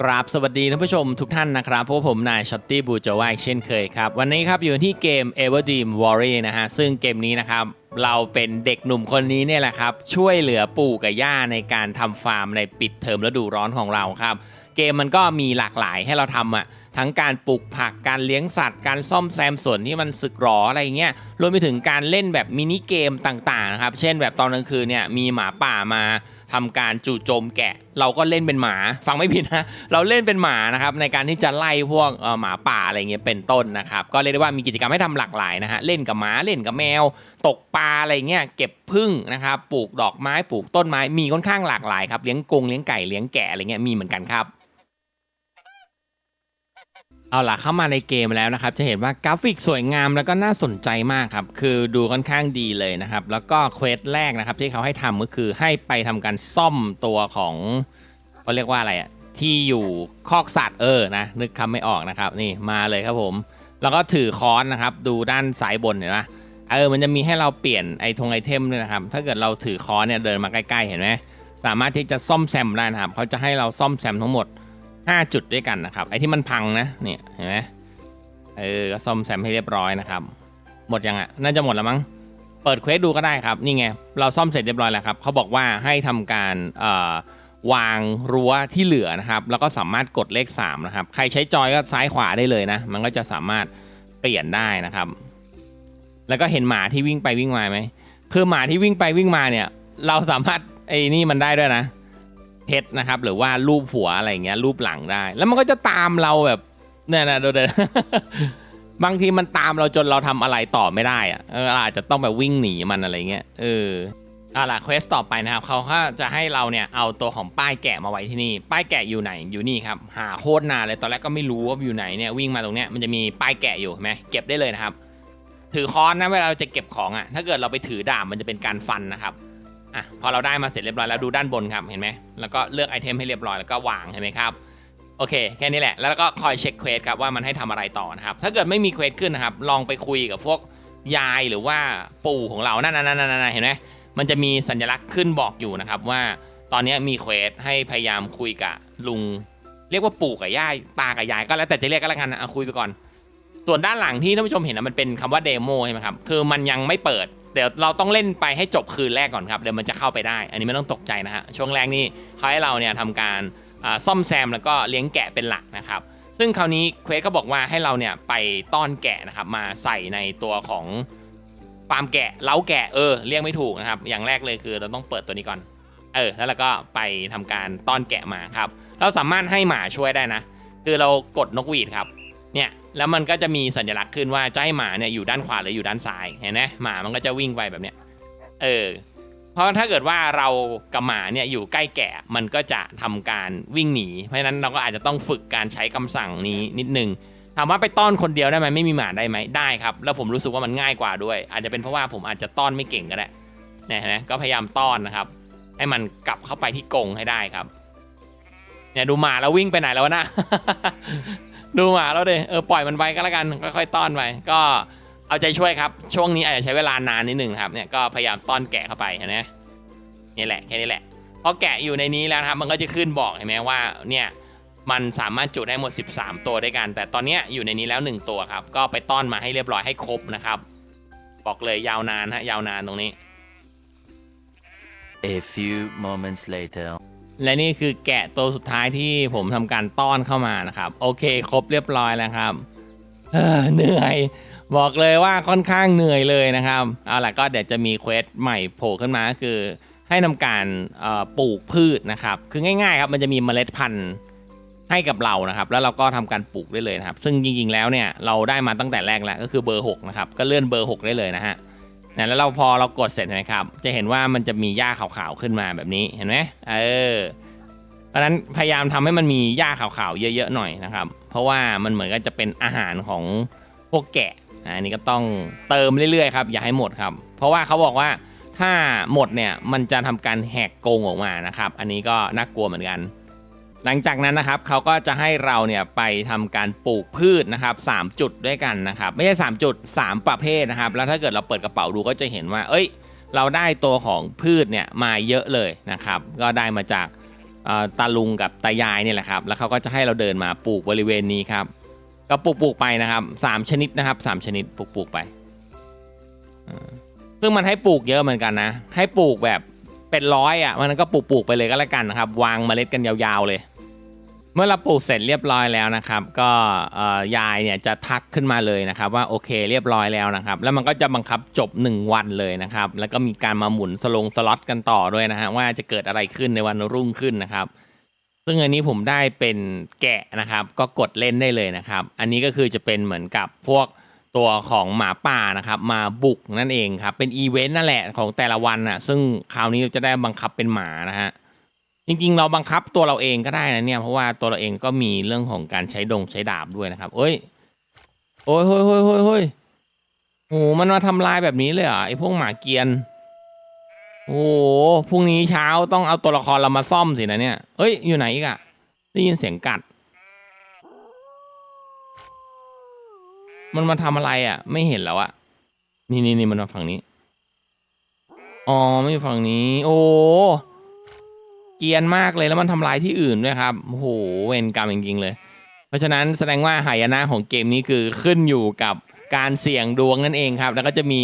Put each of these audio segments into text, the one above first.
ครับสวัสดีท่านผู้ชมทุกท่านนะครับพวกผมนายช็อตตี้บูจวายเช่นเคยครับ วันนี้ครับอยู่ที่เกม Ever Dream Warrior นะฮะ ซึ่งเกมนี้นะครับเราเป็นเด็กหนุ่มคนนี้เนี่ยแหละครับ ช่วยเหลือปู่กับย่าในการทำฟาร์มในปิดเทอมฤดูร้อนของเราครับ เกมมันก็มีหลากหลายให้เราทำอะทั้งการปลูกผักการเลี้ยงสัตว์ การซ่อมแซมส่วนที่มันสึกหรออะไรเงี้ยรวมไปถึงการเล่นแบบมินิเกมต่างๆนะครับเช่นแบบตอนกลางคืนเนี่ยมีหมาป่ามา ทำการจู่โจมแกะ เราก็เล่นเป็นหมาฟังไม่ผิดนะเราเล่นเป็นหมานะครับในการที่จะไล่พวกหมาป่าอะไรเงี้ยเป็นต้นนะครับก็เรียกได้ว่ามีกิจกรรมให้ทำหลากหลายนะฮะเล่นกับหมาเล่นกับแมว ตกปลาอะไรเงี้ยเก็บพึ่งนะครับปลูกดอกไม้ปลูกต้นไม้มีค่อนข้างหลากหลายครับเลี้ยงกงเลี้ยงไก่เลี้ยงแกะอะไรเงี้ยมีเหมือนกันครับ เอาล่ะเข้ามาในเกมแล้วนะครับ จะเห็นว่ากราฟิกสวยงามแล้วก็น่าสนใจมากครับ คือดูค่อนข้างดีเลยนะครับ แล้วก็เควสแรกนะครับที่เขาให้ทำก็คือให้ไปทำการซ่อมตัวของเขาเรียกว่าอะไรอะที่อยู่คอกสัตว์เออนะนึกคำไม่ออกนะครับ นี่มาเลยครับผม แล้วก็ถือค้อนนะครับ ดูด้านซ้ายบนเห็นไหมเออมันจะมีให้เราเปลี่ยนไอทงไอเทมด้วยนะครับ ถ้าเกิดเราถือค้อนเนี่ยเดินมาใกล้ๆเห็นไหมสามารถที่จะซ่อมแซมได้นะครับเขาจะให้เราซ่อมแซมทั้งหมด 5จุดด้วยกันนะครับ ไอ้ที่มันพังนะเนี่ยเห็นไหมเออก็ซ่อมแซมให้เรียบร้อยนะครับ หมดยังอะน่าจะหมดแล้วมั้งเปิดเควสดูก็ได้ครับนี่ไงเราซ่อมเสร็จเรียบร้อยแล้วครับเขาบอกว่าให้ทำการเอ่อวางรั้วที่เหลือนะครับ แล้วก็สามารถกดเลข3นะครับใครใช้จอยก็ซ้ายขวาได้เลยนะ มันก็จะสามารถเปลี่ยนได้นะครับ แล้วก็เห็นหมาที่วิ่งไปวิ่งมาไหมคือหมาที่วิ่งไปวิ่งมาเนี่ย เราสามารถไอ้นี่มันได้ด้วยนะ ชรนะครับ หรือว่ารูปหัวอะไรเงี้ยรูปหลังได้ แล้วมันก็จะตามเราแบบเนี่ยนะดูเดินบางทีมันตามเราจนเราทำอะไรต่อไม่ได้อะเออเราอาจจะต้องแบบวิ่งหนีมันอะไรเงี้ยเออเอาล่ะเควสต่อไปนะครับเขาก็จะให้เราเนี่ยเอาตัวของป้ายแกะมาไว้ที่นี่ ป้ายแกะอยู่ไหนอยู่นี่ครับหาโคตรนานเลยตอนแรกก็ไม่รู้ว่าอยู่ไหนเนี่ยวิ่งมาตรงเนี้ยมันจะมีป้ายแกะอยู่เห็นไหมเก็บได้เลยนะครับ ถือค้อนนะเวลาเราจะเก็บของอะถ้าเกิดเราไปถือดาบมันจะเป็นการฟันนะครับ อะพอเราได้มาเสร็จเรียบร้อยแล้วดูด้านบนครับเห็นไหมแล้วก็เลือกไอเทมให้เรียบร้อยแล้วก็วางเห็นไหมครับโอเคแค่นี้แหละแล้วก็คอยเช็คเควสครับว่ามันให้ทำอะไรต่อนะครับถ้าเกิดไม่มีเควสขึ้นนะครับลองไปคุยกับพวกยายหรือว่าปู่ของเรานั่นนั่นนั่นเห็นไหมมันจะมีสัญลักษณ์ขึ้นบอกอยู่นะครับว่าตอนนี้มีเควสให้พยายามคุยกับลุง เรียกว่าปู่กับย่าตากับยายก็แล้วแต่จะเรียกก็แล้วกันนะเอาคุยไปก่อน ส่วนด้านหลังที่ท่านผู้ชมเห็นนะมันเป็นคำว่าเดโมใช่ไหมครับคือมันยังไม่เปิด เดี๋ยวเราต้องเล่นไปให้จบคืนแรกก่อนครับเดี๋ยวมันจะเข้าไปได้ อันนี้ไม่ต้องตกใจนะฮะช่วงแรกนี่เขาให้เราเนี่ยทำการซ่อมแซมแล้วก็เลี้ยงแกะเป็นหลักนะครับ ซึ่งคราวนี้เควสก็บอกว่าให้เราเนี่ยไปต้อนแกะนะครับมาใส่ในตัวของฟาร์มแกะเล้าแกะเออเรียกไม่ถูกนะครับ อย่างแรกเลยคือเราต้องเปิดตัวนี้ก่อน เออ แล้วเราก็ไปทำการต้อนแกะมาครับ เราสามารถให้หมาช่วยได้นะ คือเรากดนกหวีดครับ เนี่ย แล้วมันก็จะมีสัญลักษณ์ขึ้นว่าจให้หมาเนี่ยอยู่ด้านขวาหรืออยู่ด้านซ้ายเห็นไหมหมามันก็จะวิ่งไปแบบเนี้ยเออเพราะถ้าเกิดว่าเรากับหมาเนี่ยอยู่ใกล้แกะมันก็จะทำการวิ่งหนี เพราะฉะนั้นเราก็อาจจะต้องฝึกการใช้คำสั่งนี้นิดนึงถามว่าไปต้อนคนเดียวได้ไหมไม่มีหมาได้ไหมได้ครับแล้วผมรู้สึกว่ามันง่ายกว่าด้วย อาจจะเป็นเพราะว่าผมอาจจะต้อนไม่เก่งก็ได้นี่ยเห็นไหมก็พยายามต้อนนะครับ ให้มันกลับเข้าไปที่กรงให้ได้ครับเนี่ยดูหมาแล้ววิ่งไปไหนแล้ววะนะ ดูหมาแล้วดิเออปล่อยมันไปก็แล้วกันค่อยๆต้อนไปก็เอาใจช่วยครับ ช่วงนี้อาจจะใช้เวลานานนิดหนึ่งครับเนี่ยก็พยายามต้อนแกะเข้าไปนไหมนี่แหละแค่นี้แหละพอแกะอยู่ในนี้แล้วครับมันก็จะขึ้นบอกเห็นไหมว่าเนี่ยมันสามารถจุได้หมด 13 ตัวด้วยกัน แต่ตอนนี้อยู่ในนี้แล้ว 1 ตัวครับ ก็ไปต้อนมาให้เรียบร้อยให้ครบนะครับ บอกเลยยาวนานฮะยาวนานตรงนี้ A few moments later. และนี่คือแกะตัวสุดท้ายที่ผมทำการต้อนเข้ามานะครับ โอเค ครบเรียบร้อยแล้วครับเออเหนื่อยบอกเลยว่าค่อนข้างเหนื่อยเลยนะครับ เอาล่ะก็เดี๋ยวจะมีเควสใหม่โผล่ขึ้นมาก็คือให้ทำการปลูกพืชนะครับ คือง่ายๆครับมันจะมีเมล็ดพันธุ์ให้กับเรานะครับ แล้วเราก็ทำการปลูกได้เลยนะครับ ซึ่งจริงๆแล้วเนี่ยเราได้มาตั้งแต่แรกแล้วก็คือเบอร์6นะครับก็เลื่อนเบอร์ 6 ได้เลยนะฮะ นะแล้วเราพอเรากดเสร็จเห็นไหมครับ จะเห็นว่ามันจะมีหญ้าขาวๆขึ้นมาแบบนี้เห็นไหมเออเพราะฉะนั้นพยายามทำให้มันมีหญ้าขาวๆเยอะๆหน่อยนะครับ เพราะว่ามันเหมือนกับจะเป็นอาหารของพวกแกะอันนี้ก็ต้องเติมเรื่อยๆครับอย่าให้หมดครับ เพราะว่าเขาบอกว่าถ้าหมดเนี่ยมันจะทำการแหกโกงออกมานะครับ อันนี้ก็น่ากลัวเหมือนกัน หลังจากนั้นนะครับเขาก็จะให้เราเนี่ยไปทำการปลูกพืชนะครับ 3 จุดด้วยกันนะครับ ไม่ใช่ 3 จุด 3 ประเภทนะครับ แล้วถ้าเกิดเราเปิดกระเป๋าดูก็จะเห็นว่า เอ้ย เราได้ตัวของพืชเนี่ยมาเยอะเลยนะครับ ก็ได้มาจากตาลุงกับตายายเนี่ยแหละครับ แล้วเขาก็จะให้เราเดินมาปลูกบริเวณนี้ครับ ก็ปลูกปลูกไปนะครับสามชนิดนะครับสามชนิดปลูกปลูกไปซึ่งมันให้ปลูกเยอะเหมือนกันนะ ให้ปลูกแบบเป็นร้อยอะ มันก็ปลูกปลูกไปเลยก็แล้วกันนะครับ วางเมล็ดกันยาวๆเลย เมื่อเราปลูกเสร็จเรียบร้อยแล้วนะครับ ก็ยายเนี่ยจะทักขึ้นมาเลยนะครับ ว่าโอเคเรียบร้อยแล้วนะครับ แล้วมันก็จะบังคับจบ 1 วันเลยนะครับ แล้วก็มีการมาหมุนสลงสล็อตกันต่อด้วยนะฮะว่าจะเกิดอะไรขึ้นในวันรุ่งขึ้นนะครับ ซึ่งอันนี้ผมได้เป็นแกะนะครับ ก็กดเล่นได้เลยนะครับ อันนี้ก็คือจะเป็นเหมือนกับพวกตัวของหมาป่านะครับ มาบุกนั่นเองครับเป็นอีเวนต์นั่นแหละของแต่ละวันน่ะซึ่งคราวนี้เราจะได้บังคับเป็นหมานะฮะ จริงๆ เราบังคับตัวเราเองก็ได้นะเนี่ย เพราะว่าตัวเราเองก็มีเรื่องของการใช้ดงใช้ดาบด้วยนะครับ เอ้ย โอ้ยเฮ้ยเฮ้ยเฮ้ยเฮ้ยโอ้มันมาทำลายแบบนี้เลยเหรอไอ้พวกหมาเกียน โอ้โหพรุ่งนี้เช้าต้องเอาตัวละครเรามาซ่อมสินะเนี่ยเอ้ย อยู่ไหนอีกอะได้ยินเสียงกัด มันมาทำอะไรอะไม่เห็นแล้วอะนี่นี่นี่มันมาฝั่งนี้ อ๋อไม่อยู่ฝั่งนี้ โอ้ เกียนมากเลยแล้วมันทำลายที่อื่นด้วยครับโอ้โหเวรกรรมจริงๆเลย เพราะฉะนั้นแสดงว่าหายนะของเกมนี้คือขึ้นอยู่กับการเสี่ยงดวงนั่นเองครับ แล้วก็จะมี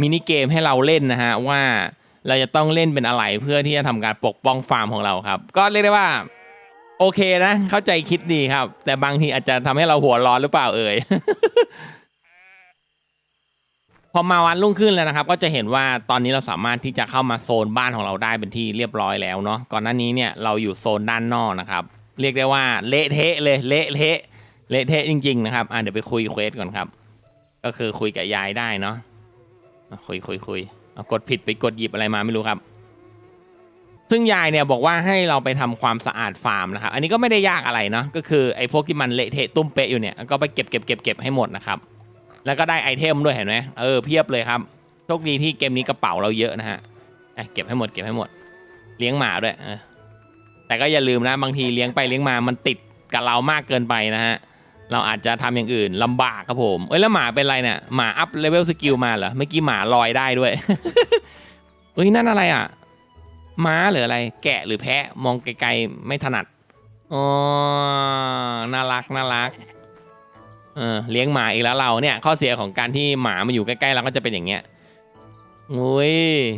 มินิเกมให้เราเล่นนะฮะว่าเราจะต้องเล่นเป็นอะไรเพื่อที่จะทำการปกป้องฟาร์มของเราครับ ก็เรียกได้ว่าโอเคนะ เข้าใจคิดดีครับ แต่บางทีอาจจะทำให้เราหัวร้อนหรือเปล่าเอ่ย พอมาวันรุ่งขึ้นแล้วนะครับ ก็จะเห็นว่าตอนนี้เราสามารถที่จะเข้ามาโซนบ้านของเราได้เป็นที่เรียบร้อยแล้วเนาะก่อนหน้านี้เนี่ยเราอยู่โซนด้านนอกนะครับ เรียกได้ว่าเละเทะเลยเละเทะเละเทะจริง ๆ นะครับอะเดี๋ยวไปคุยเควสก่อนครับ ก็คือคุยกับยายได้เนาะคุยคุยคุยกดผิดไปกดหยิบอะไรมาไม่รู้ครับซึ่งยายเนี่ยบอกว่าให้เราไปทำความสะอาดฟาร์มนะครับ อันนี้ก็ไม่ได้ยากอะไรเนาะ ก็คือไอ้พวกที่มันเละเทะตุ้มเป๊ะอยู่เนี่ย ก็ไปเก็บเก็บเก็บเก็บให้หมดนะครับ แล้วก็ได้ไอเทมด้วยเห็นไหมเออเพียบเลยครับโชคดีที่เกมนี้กระเป๋าเราเยอะนะฮะเก็บให้หมดเก็บให้หมดเลี้ยงหมาด้วยแต่ก็อย่าลืมนะบางทีเลี้ยงไปเลี้ยงมามันติดกับเรามากเกินไปนะฮะเราอาจจะทำอย่างอื่นลำบากครับผมเอ้ยแล้วหมาเป็นไรเนี่ยหมาอัพเลเวลสกิลมาเหรอเมื่อกี้หมาลอยได้ด้วยเฮ้ยนั่นอะไรอะม้าหรืออะไร แกะหรือแพะมองไกลๆไม่ถนัดอ๋อน่ารักน่ารัก เออเลี้ยงหมาอีกแล้วเราเนี่ย ข้อเสียของการที่หมามาอยู่ใกล้ๆเราก็จะเป็นอย่างเงี้ยอุ้ย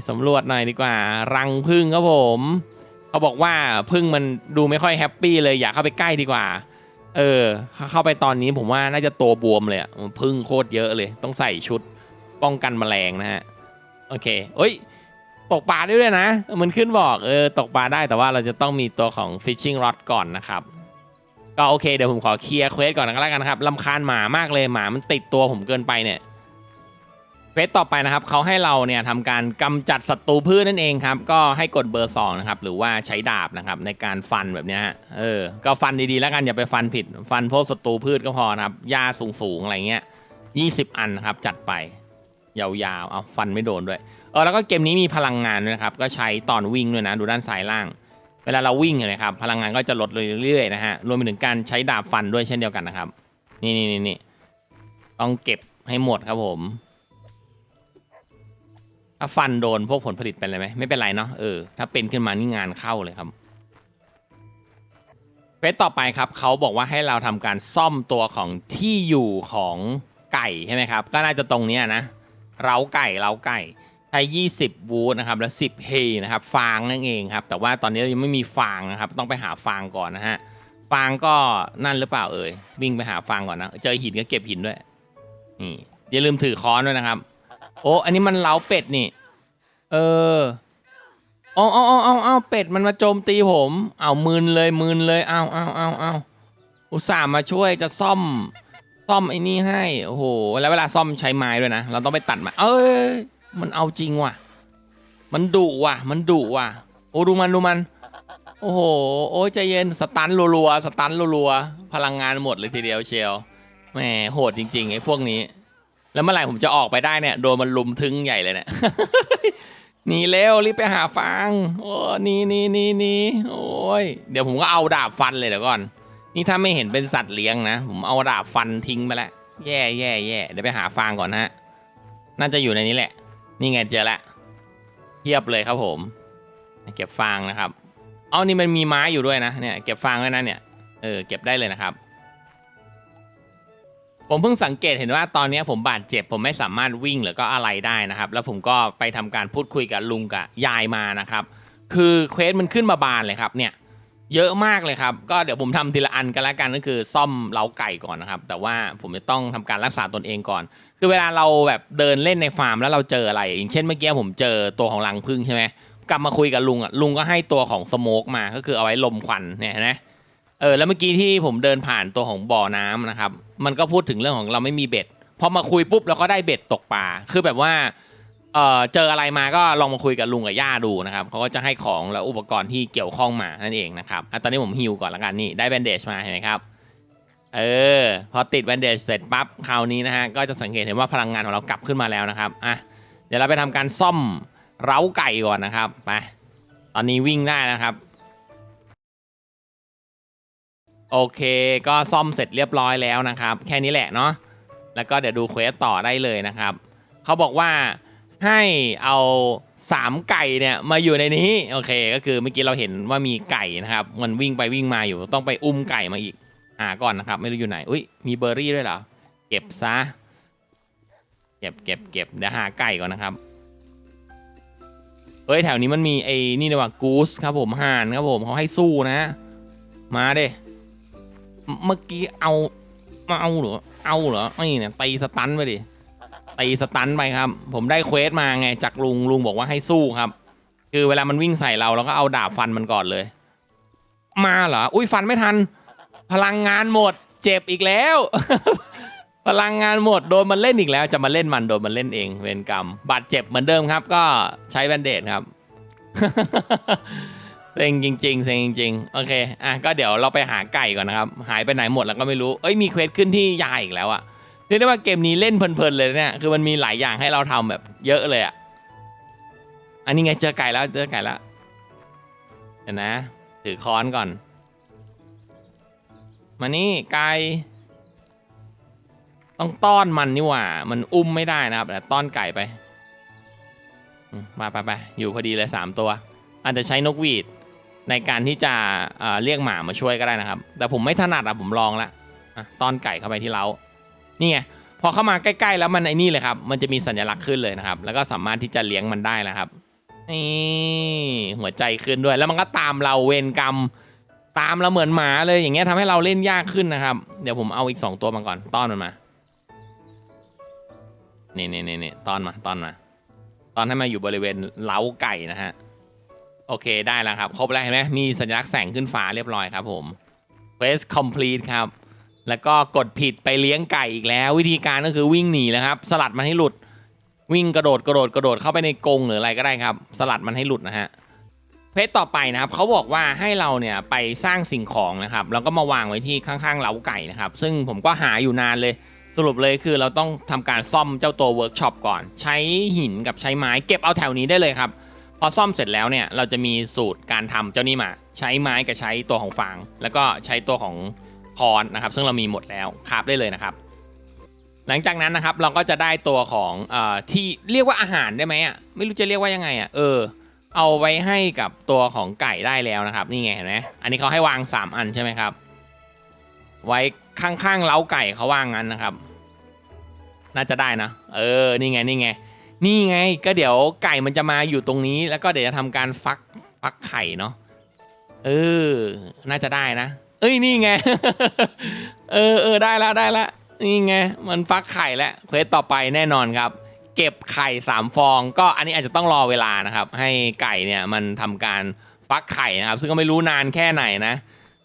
สำรวจหน่อยดีกว่า รังพึ่งครับผมเขาบอกว่าพึ่งมันดูไม่ค่อยแฮปปี้เลยอยากเข้าไปใกล้ดีกว่า เออ เข้าไปตอนนี้ผมว่าน่าจะตัวบวมเลยพึ่งโคตรเยอะเลย ต้องใส่ชุดป้องกันแมลงนะฮะโอเคเอ้ยตกปลาได้ด้วยนะ มันขึ้นบอกเออตกปลาได้แต่ว่าเราจะต้องมีตัวของ fishing rod ก่อนนะครับ ก็โอเคเดี๋ยวผมขอเคลียร์เควสก่อนแล้วกันนะครับลำคาญหมามากเลยหมามันติดตัวผมเกินไปเนี่ยเควสต่อไปนะครับเขาให้เราเนี่ยทำการกำจัดศัตรูพืชนั่นเองครับ ก็ให้กดเบอร์สองนะครับหรือว่าใช้ดาบนะครับในการฟันแบบนี้เออก็ฟันดีๆแล้วกันอย่าไปฟันผิด ฟันพวกศัตรูพืชก็พอนะครับหญ้าสูงๆอะไรเงี้ยยี่สิบอันนะครับจัดไปยาวๆเอาฟันไม่โดนด้วยเออแล้วก็เกมนี้มีพลังงานด้วยนะครับก็ใช้ตอนวิ่งด้วยนะดูด้านซ้ายล่าง วลาเราวิ่งเห็นไหมครับพลังงานก็จะลดเรื่อยๆนะฮะรวมไปถึงการใช้ดาบฟันด้วยเช่นเดียวกันนะครับ นี่นี่นี่นต้องเก็บให้หมดครับผมถ้าฟันโดนพวกผลผลิตเป็นอะไรไหมไม่เป็นไรเนาะเออถ้าเป็นขึ้นมานี่งานเข้าเลยครับเฟสต่อไปครับเขาบอกว่าให้เราทำการซ่อมตัวของที่อยู่ของไก่ใช่ไหมครับ ก็น่าจะตรงนี้นะเร้าไก่เร้าไก่ ใช้20 วูดนะครับ แล้ว10 เฮนะครับ ฟางนั่นเองครับ แต่ว่าตอนนี้ยังไม่มีฟางนะครับ ต้องไปหาฟางก่อนนะฮะ ฟางก็นั่นหรือเปล่าเอ่ย วิ่งไปหาฟางก่อนนะ เจอหินก็เก็บหินด้วย นี่ อย่าลืมถือค้อนด้วยนะครับ โอ้ อันนี้มันเล้าเป็ดนี่ เออเอาเอาเอาเอาเอาเป็ดมันมาโจมตีผม เอามืนเลยมืนเลยเอาเอาเอาเอาอุตส่าห์มาช่วยจะซ่อม ซ่อมไอ้นี่ให้ โอ้โห แล้วเวลาซ่อมใช้ไม้ด้วยนะ เราต้องไปตัดมา เอ้ย มันเอาจริงว่ะ มันดุว่ะ มันดุว่ะ โอ้ดูมันดูมัน โอ้โห โอ้ยใจเย็นสตันรัวๆสตันรัวๆพลังงานหมดเลยทีเดียวเชียวแหมโหดจริงๆไอ้พวกนี้ แล้วเมื่อไหร่ผมจะออกไปได้เนี่ยโดนมันลุมทึงใหญ่เลยเนี่ยหนีเร็วรีบไปหาฟางโอ้นี่นี่นี่นี่โอ้ยเดี๋ยวผมก็เอาดาบฟันเลยเดี๋ยวก่อน นี่ถ้าไม่เห็นเป็นสัตว์เลี้ยงนะ ผมเอาดาบฟันทิ้งไปแล้วแย่แย่แย่เดี๋ยวไปหาฟางก่อนนะฮะ น่าจะอยู่ในนี้แหละ นี่ไงเจอละเทียบเลยครับผม เก็บฟางนะครับเอานี่มันมีไม้อยู่ด้วยนะเนี่ยเก็บฟางไว้นะเนี่ยเออเก็บได้เลยนะครับ ผมเพิ่งสังเกตเห็นว่าตอนนี้ผมบาดเจ็บ ผมไม่สามารถวิ่งหรือก็อะไรได้นะครับ แล้วผมก็ไปทำการพูดคุยกับลุงกับยายมานะครับ คือเควสมันขึ้นมาบานเลยครับเนี่ยเยอะมากเลยครับ ก็เดี๋ยวผมทำทีละอันกันล้วกันก็คือซ่อมเล้าไก่ก่อนนะครับ แต่ว่าผมจะต้องทำการรักษาตนเองก่อน คือเวลาเราแบบเดินเล่นในฟาร์มแล้วเราเจออะไร อย่างเช่นเมื่อกี้ผมเจอตัวของรังพึ่งใช่ไหมกลับมาคุยกับลุงอะลุงก็ให้ตัวของสโมกมาก็คือเอาไว้ลมควันเนี่ยนะเออแล้วเมื่อกี้ที่ผมเดินผ่านตัวของบ่อน้ำนะครับ มันก็พูดถึงเรื่องของเราไม่มีเบ็ดพอมาคุยปุ๊บเราก็ได้เบ็ดตกปลาคือแบบว่าเออเจออะไรมาก็ลองมาคุยกับลุงกับย่าดูนะครับเขาก็จะให้ของและอุปกรณ์ที่เกี่ยวข้องมานั่นเองนะครับอตอนนี้ผมฮิวก่อนละกันนี่ได้แบนเดจมาเห็นไหมครับ เออ พอติดแบนเดจเสร็จปั๊บคราวนี้นะฮะ ก็จะสังเกตเห็นว่าพลังงานของเรากลับขึ้นมาแล้วนะครับ อะ เดี๋ยวเราไปทำการซ่อมเร้าไก่ก่อนนะครับ ไป ตอนนี้วิ่งได้นะครับ โอเคก็ซ่อมเสร็จเรียบร้อยแล้วนะครับ แค่นี้แหละเนาะ แล้วก็เดี๋ยวดูเควสต่อได้เลยนะครับ เขาบอกว่าให้เอาสามไก่เนี่ยมาอยู่ในนี้ โอเค ก็คือเมื่อกี้เราเห็นว่ามีไก่นะครับ มันวิ่งไปวิ่งมาอยู่ต้องไปอุ้มไก่มาอีก หาก่อนนะครับ ไม่รู้อยู่ไหน อุ้ยมีเบอร์รี่ด้วยเหรอ เก็บซะ เก็บเก็บเก็บเดี๋ยวหาไก่ก่อนนะครับ เฮ้ยแถวนี้มันมีไอ้นี่นะว่ากูสครับผมห่านครับผมเขาให้สู้นะ มาเด้เมื่อกี้เอามาเอาเหรอ เอาเหรอนี่เนี่ยตีสตันไปดิตีสตันไปครับ ผมได้เควสมาไงจากลุงลุงบอกว่าให้สู้ครับ คือเวลามันวิ่งใส่เราเราก็เอาดาบฟันมันก่อนเลย มาเหรอ อุ้ยฟันไม่ทัน พลังงานหมด เจ็บอีกแล้ว พลังงานหมดโดนมันเล่นอีกแล้ว จะมาเล่นมันโดนมันเล่นเองเวรกรรมบาดเจ็บเหมือนเดิมครับ ก็ใช้แบนเดดครับ เซ็งจริงๆเซ็งจริงๆโอเคอะก็เดี๋ยวเราไปหาไก่ก่อนนะครับ หายไปไหนหมดแล้วก็ไม่รู้เอ้ยมีเควสขึ้นที่ยายอีกแล้วอะเรียกได้ว่าเกมนี้เล่นเพลินๆเลยเนี่ยคือมันมีหลายอย่างให้เราทำแบบเยอะเลยอะอันนี้ไงเจอไก่แล้วเจอไก่แล้วเดี๋ยวนะ ถือค้อนก่อน มานี่ไก่ต้องต้อนมันนี่หว่า มันอุ้มไม่ได้นะครับแต่ต้อนไก่ไป มาไปไปอยู่พอดีเลยสามตัว อาจจะใช้นกหวีดในการที่จะเเรียกหมามาช่วยก็ได้นะครับ แต่ผมไม่ถนัดอะผมลองละต้อนไก่เข้าไปที่เล้านี่ไงพอเข้ามาใกล้ๆแล้วมันไอ้นี่เลยครับ มันจะมีสัญลักษณ์ขึ้นเลยนะครับ แล้วก็สามารถที่จะเลี้ยงมันได้แล้วครับนี่หัวใจขึ้นด้วยแล้วมันก็ตามเราเวรกรรม ตามเราเหมือนหมาเลยอย่างเงี้ยทำให้เราเล่นยากขึ้นนะครับ เดี๋ยวผมเอาอีกสองตัวมาก่อนต้อนมันมานี่นี่นี่นี่ต้อนมาต้อนมาต้อนให้มาอยู่บริเวณเล้าไก่นะฮะโอเคได้แล้วครับครบแล้วเห็นไหมมีสัญลักษณ์แสงขึ้นฟ้าเรียบร้อยครับผม Quest complete ครับแล้วก็กดผิดไปเลี้ยงไก่อีกแล้ว วิธีการก็คือวิ่งหนีแล้วครับ สลัดมันให้หลุด วิ่งกระโดดกระโดดกระโดดเข้าไปในกรงหรืออะไรก็ได้ครับ สลัดมันให้หลุดนะฮะ เพจต่อไปนะครับเขาบอกว่าให้เราเนี่ยไปสร้างสิ่งของนะครับแล้วก็มาวางไว้ที่ข้างๆเล้าไก่นะครับ ซึ่งผมก็หาอยู่นานเลยสรุปเลยคือเราต้องทำการซ่อมเจ้าตัวเวิร์กช็อปก่อน ใช้หินกับใช้ไม้เก็บเอาแถวนี้ได้เลยครับพอซ่อมเสร็จแล้วเนี่ยเราจะมีสูตรการทำเจ้านี่มา ใช้ไม้กับใช้ตัวของฟางแล้วก็ใช้ตัวของคอนนะครับ ซึ่งเรามีหมดแล้วคาบได้เลยนะครับ หลังจากนั้นนะครับเราก็จะได้ตัวของอที่เรียกว่าอาหารได้ไหมอะไม่รู้จะเรียกว่ายังไงอะเออ เอาไว้ให้กับตัวของไก่ได้แล้วนะครับ นี่ไงเห็นไหมอันนี้เขาให้วาง3อันใช่ไหมครับ ไว้ข้างๆเล้าไก่เขาวางงั้นนะครับ น่าจะได้นะ เออ นี่ไงนี่ไง นี่ไง ก็เดี๋ยวไก่มันจะมาอยู่ตรงนี้ แล้วก็เดี๋ยวจะทำการฟักฟักไข่เนาะ เออ น่าจะได้นะ เอ้ย นี่ไง เออเออได้แล้วได้แล้วนี่ไง มันฟักไข่แล้วเควสต่อไปแน่นอนครับ เก็บไข่สามฟอง ก็อันนี้อาจจะต้องรอเวลานะครับ ให้ไก่เนี่ยมันทำการฟักไข่นะครับ ซึ่งก็ไม่รู้นานแค่ไหนนะ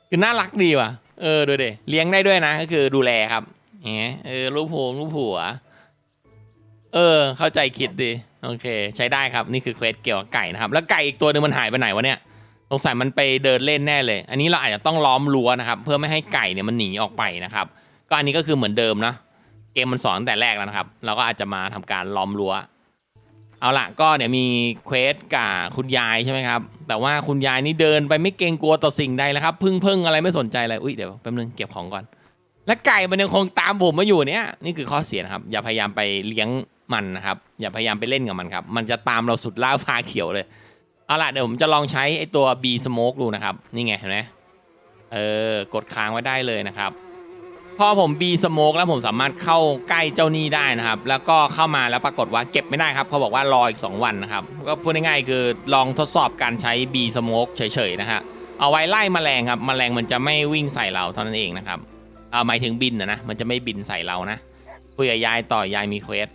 คือน่ารักดีว่ะ เออดูดิเลี้ยงได้ด้วยนะ ก็คือดูแลครับแหมเออรูปหัวรูปหัว เออ เข้าใจคิดดีโอเค ใช้ได้ครับนี่คือเควสเกี่ยวกับไก่นะครับ แล้วไก่อีกตัวหนึงมันหายไปไหนวะเนี่ยสงสัยมันไปเดินเล่นแน่เลย อันนี้เราอาจจะต้องล้อมรั้วนะครับ เพื่อไม่ให้ไก่เนี่ยมันหนีออกไปนะครับ ก็อันนี้ก็คือเหมือนเดิมนะ เกมมันสอนตั้งแต่แรกแล้วนะครับ เราก็อาจจะมาทำการล้อมรั้ว เอาละก็เดี๋ยวมีเควสกับคุณยายใช่ไหมครับ แต่ว่าคุณยายนี่เดินไปไม่เกรงกลัวต่อสิ่งใดแล้วครับ พึ่งพึ่งอะไรไม่สนใจเลยอุ้ยเดี๋ยวแป๊บนึงเก็บของก่อน และไก่มันยังคงตามผมมาอยู่เนี่ย นี่คือข้อเสียนะครับ อย่าพยายามไปเลี้ยงมันนะครับ อย่าพยายามไปเล่นกับมันครับ มันจะตามเราสุดล่าฟ้าเขียวเลย เอาล่ะเดี๋ยวผมจะลองใช้ไอตัว B Smoke ดูนะครับ นี่ไงเห็นไหมเออกดค้างไว้ได้เลยนะครับ พอผม B Smoke แล้วผมสามารถเข้าใกล้เจ้าหนี้ได้นะครับ แล้วก็เข้ามาแล้วปรากฏว่าเก็บไม่ได้ครับเขาบอกว่ารออีก 2 วันนะครับ ก็พูดง่ายๆคือลองทดสอบการใช้ B Smoke เฉยๆนะฮะเอาไว้ไล่แมลงครับแมลงมันจะไม่วิ่งใส่เราเท่านั้นเองนะครับเอาหมายถึงบินนะนะมันจะไม่บินใส่เรานะคุยกับยายต่อยายมีเควส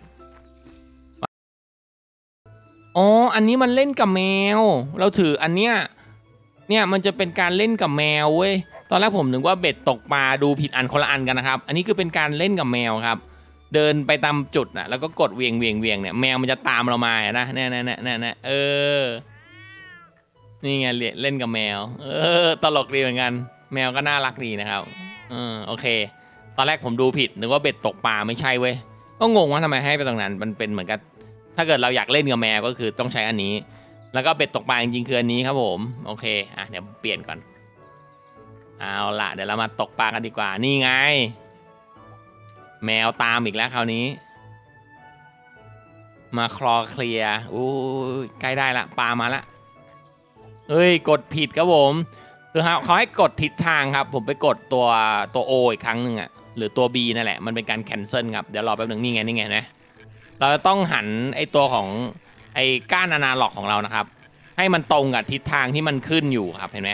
อ๋ออันนี้มันเล่นกับแมว เราถืออันเนี้ยเนี่ยมันจะเป็นการเล่นกับแมวเว้ย ตอนแรกผมนึกว่าเบ็ดตกปลาดูผิดอันคนละอันกันนะครับ อันนี้คือเป็นการเล่นกับแมวครับ เดินไปตามจุดนะแล้วก็กดเวียงเวียงเวียงเนี่ยแมวมันจะตามเรามานะเนี่ยเนี่ยเนี่ยเนี่ยเนี่ยเออ นี่ไงเล่นเล่นกับแมว เออ ตลกดีเหมือนกัน แมวก็น่ารักดีนะครับเออโอเค ตอนแรกผมดูผิดนึกว่าเบ็ดตกปลาไม่ใช่เว้ยก็งงว่าทำไมให้ไปตรงนั้น มันเป็นเหมือนกับถ้าเกิดเราอยากเล่นกับแมวก็คือต้องใช้อันนี้ แล้วก็เบ็ดตกปลาจริงๆคืออันนี้ครับผม โอเค อะเดี๋ยวเปลี่ยนก่อน เอาละเดี๋ยวเรามาตกปลากันดีกว่านี่ไง แมวตามอีกแล้วคราวนี้ มาคลอเคลียอู้ใกล้ได้ละปลามาละเฮ้ยกดผิดครับผมคือเขาขาให้กดทิศทางครับ ผมไปกดตัวตัว O อีกครั้งหนึ่งอะหรือตัว B นั่นแหละมันเป็นการแคนเซิลครับเดี๋ยวรอแป๊บหนึ่งนี่ไงนี่ไงนะเราจะต้องหันไอตัวของไอก้านอนาล็อกของเรานะครับ ให้มันตรงกับทิศทางที่มันขึ้นอยู่ครับเห็นไหม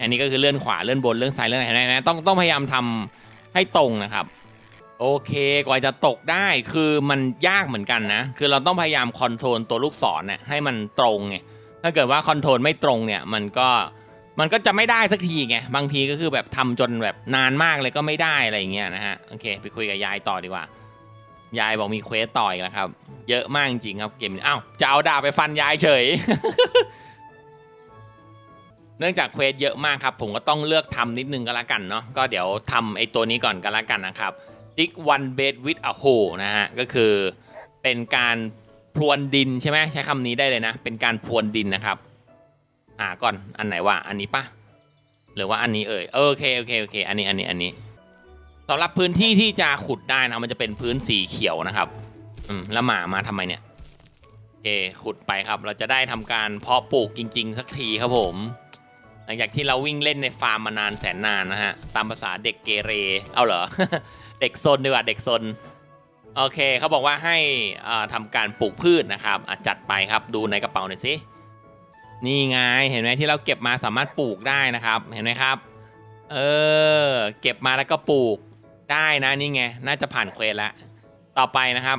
อันนี้ก็คือเลื่อนขวาเลื่อนบนเลื่อนซ้ายเลื่อนไหนนะต้องต้องพยายามทำให้ตรงนะครับ โอเคกว่าจะตกได้คือมันยากเหมือนกันนะ คือเราต้องพยายามคอนโทรลตัวลูกศรเนี่ยให้มันตรงไงถ้าเกิดว่าคอนโทรลไม่ตรงเนี่ยมันก็มันก็จะไม่ได้สักทีไงบางทีก็คือแบบทำจนแบบนานมากเลยก็ไม่ได้อะไรอย่างเงี้ยนะฮะโอเค ไปคุยกับยายต่อดีกว่า ยายบอกมีเควสต่ออีกแล้วครับ เยอะมากจริงครับเกมนี้อ้าวจะเอาดาบไปฟันยายเฉย เนื่องจากเควสเยอะมากครับ ผมก็ต้องเลือกทำนิดนึงก็แล้วกันเนาะก็เดี๋ยวทำไอ้ตัวนี้ก่อนก็แล้วกันนะครับ dig one bed with a hole นะฮะก็คือเป็นการพรวนดินใช่ไหมใช้คำนี้ได้เลยนะ เป็นการพรวนดินนะครับ อ่าก่อนอันไหนวะอันนี้ปะหรือว่าอันนี้เอ่ยเอโอเคโอเคโอเค อันนี้อันนี้อันนี้สำหรับพื้นที่ที่จะขุดได้นะมันจะเป็นพื้นสีเขียวนะครับอืมแล้วหมามาทำไมเนี่ยโอเคขุดไปครับ เราจะได้ทำการเพาะปลูกจริง ๆ สักทีครับผม ลังจากที่เราวิ่งเล่นในฟาร์มมานานแสนนานนะฮะ ตามภาษาเด็กเกเร เอาเหรอ เด็กซนดีกว่าเด็กซน โอเคเขาบอกว่าให้อ่าทำการปลูกพืชนะครับจัดไปครับดูในกระเป๋าหน่อยสิ นี่ไงเห็นไหมที่เราเก็บมาสามารถปลูกได้นะครับ เห็นไหมครับ เออ เก็บมาแล้วก็ปลูกได้นะนี่ไง น่าจะผ่านเควสแล้ว ต่อไปนะครับ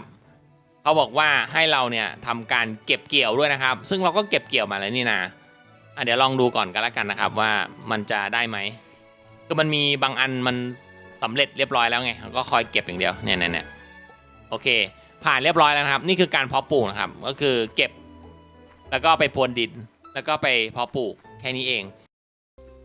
เขาบอกว่าให้เราเนี่ยทำการเก็บเกี่ยวด้วยนะครับ ซึ่งเราก็เก็บเกี่ยวมาแล้วนี่นะ อะเดี๋ยวลองดูก่อนกันแล้วกันนะครับว่ามันจะได้ไหมคือมันมีบางอันมันสำเร็จเรียบร้อยแล้วไงก็คอยเก็บอย่างเดียวเนี่ยเนี่ยเนี่ยโอเค ผ่านเรียบร้อยแล้วนะครับ นี่คือการเพาะปลูกนะครับ ก็คือเก็บ แล้วก็ไปพรวนดิน แล้วก็ไปเพาะปลูกแค่นี้เอง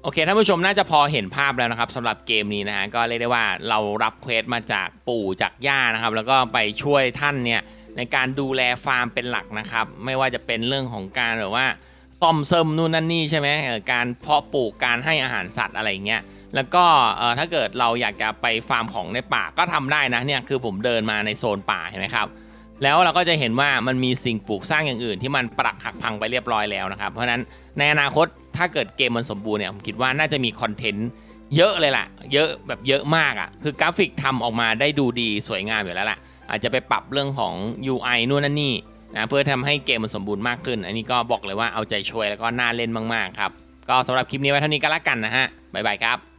โอเคท่านผู้ชมน่าจะพอเห็นภาพแล้วนะครับสำหรับเกมนี้นะฮะก็เรียกได้ว่าเรารับเควสมาจากปู่จากย่านะครับ แล้วก็ไปช่วยท่านเนี่ยในการดูแลฟาร์มเป็นหลักนะครับ ไม่ว่าจะเป็นเรื่องของการแบบว่า ซ่อมเสริมนู่นนั่นนี่ใช่ไหมการเพาะปลูกการให้อาหารสัตว์อะไรเงี้ยแล้วก็ถ้าเกิดเราอยากจะไปฟาร์มของในป่าก็ทำได้นะเนี่ยคือผมเดินมาในโซนป่าเห็นไหมครับแล้วเราก็จะเห็นว่ามันมีสิ่งปลูกสร้างอย่างอื่น ที่มันปรักหักพังไปเรียบร้อยแล้วนะครับเพราะฉะนั้นในอนาคตถ้าเกิดเกมมันสมบูรณ์เนี่ยผมคิดว่าน่าจะมีคอนเทนต์เยอะเลยล่ะ เยอะแบบเยอะมากอะ่ะ คือกราฟิกทำออกมาได้ดูดีสวยงามอยู่แล้วล่ะ อาจจะไปปรับเรื่องของ UI นู่นนั่นนี่ นะเพื่อทำให้เกมมันสมบูรณ์มากขึ้น อันนี้ก็บอกเลยว่าเอาใจช่วยแล้วก็น่าเล่นมากๆครับ ก็สำหรับคลิปนี้ไว้เท่านี้ก็แล้วกันนะฮะบ๊ายบายครับ